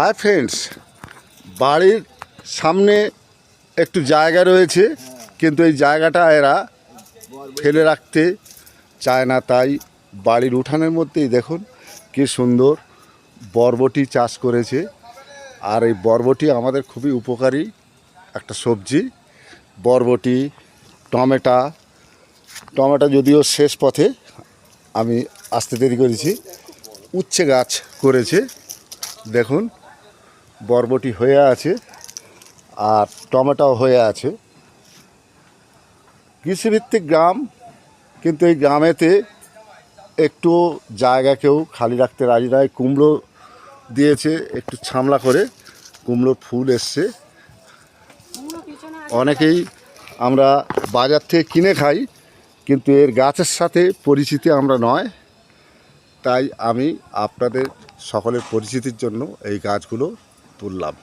Hi friends বাড়ির সামনে একটু জায়গা রয়েছে, কিন্তু এই জায়গাটা এরা ফেলে রাখতে চায় না, তাই বাড়ির উঠানের মধ্যেই দেখুন কি সুন্দর বরবটি চাষ করেছে। আর এই বরবটি আমাদের খুবই উপকারী একটা সবজি। বরবটি, টমেটা, টমেটো যদিও শেষ পথে আমি আসতে দেরি করেছি, উচ্ছে গাছ করেছে, দেখুন। বরবটি হয়ে আছে আর টমেটো হয়ে আছে। কৃষিভিত্তিক গ্রাম, কিন্তু এই গ্রামেতে একটু জায়গা কেউ খালি রাখতে রাজি নয়। কুমড়ো দিয়েছে, একটু ছামলা করে কুমড়োর ফুল এসছে। অনেকেই আমরা বাজার থেকে কিনে খাই, কিন্তু এর গাছের সাথে পরিচিতি আমরা নয়। তাই আমি আপনাদের সকলের পরিচিতির জন্য এই গাছগুলো তুললাম